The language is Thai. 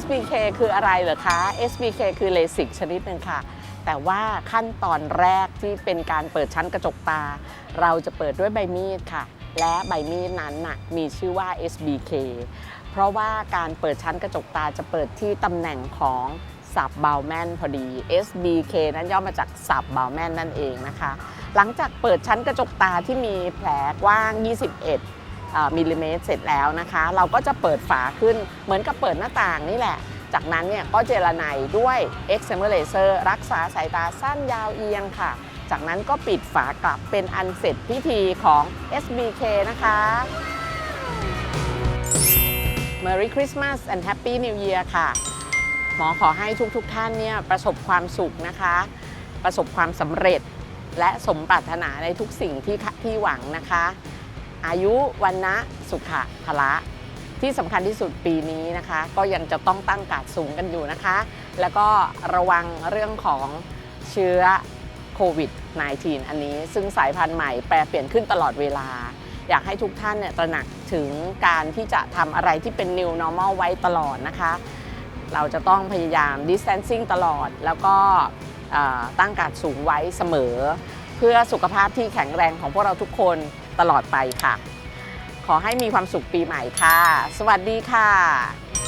SBK คืออะไรเหรอคะ SBK คือเลสิกชนิดหนึ่งค่ะ แต่ว่าขั้นตอนแรกที่เป็นการเปิดชั้นกระจกตา เราจะเปิดด้วยใบมีดค่ะ และใบมีดนั้นน่ะมีชื่อว่า SBK เพราะว่าการเปิดชั้นกระจกตาจะเปิดที่ตำแหน่งของสับเบลแมนพอดี SBK นั้นย่อมาจากสับเบลแมนนั่นเองนะคะ หลังจากเปิดชั้นกระจกตาที่มีแผลกว้าง 21เอ่อ มิลลิเมตรเสร็จแล้วนะคะ เราก็จะเปิดฝาขึ้นเหมือนกับเปิดหน้าต่างนี่แหละ จากนั้นเนี่ยก็เจรไนด้วย e x c e m e r Laser รักษาสายตาสั้นยาวเอียงค่ะ จากนั้นก็ปิดฝากลับเป็นอันเสร็จพิธีของ SBK นะคะ Merry Christmas and Happy New Year ค่ะ หมอขอให้ทุกๆทท่านเนี่ยประสบความสุขนะคะ ประสบความสำเร็จและสมปรารถนาในทุกสิ่งที่ที่หวังนะคะ อายุวันนะสุขะพละ ที่สำคัญที่สุดปีนี้นะคะ ก็ยังจะต้องตั้งกาดสูงกันอยู่นะคะ แล้วก็ระวังเรื่องของเชื้อโควิด -19 อันนี้ซึ่งสายพันธุ์ใหม่แปรเปลี่ยนขึ้นตลอดเวลา อยากให้ทุกท่านเนี่ยตระหนักถึงการที่จะทำอะไรที่เป็น new normal ไว้ตลอดนะคะ เราจะต้องพยายาม distancing ตลอด แล้วก็ตั้งการดสูงไว้เสมอ เพื่อสุขภาพที่แข็งแรงของพวกเราทุกคน ตลอดไปค่ะ ขอให้มีความสุขปีใหม่ค่ะ สวัสดีค่ะ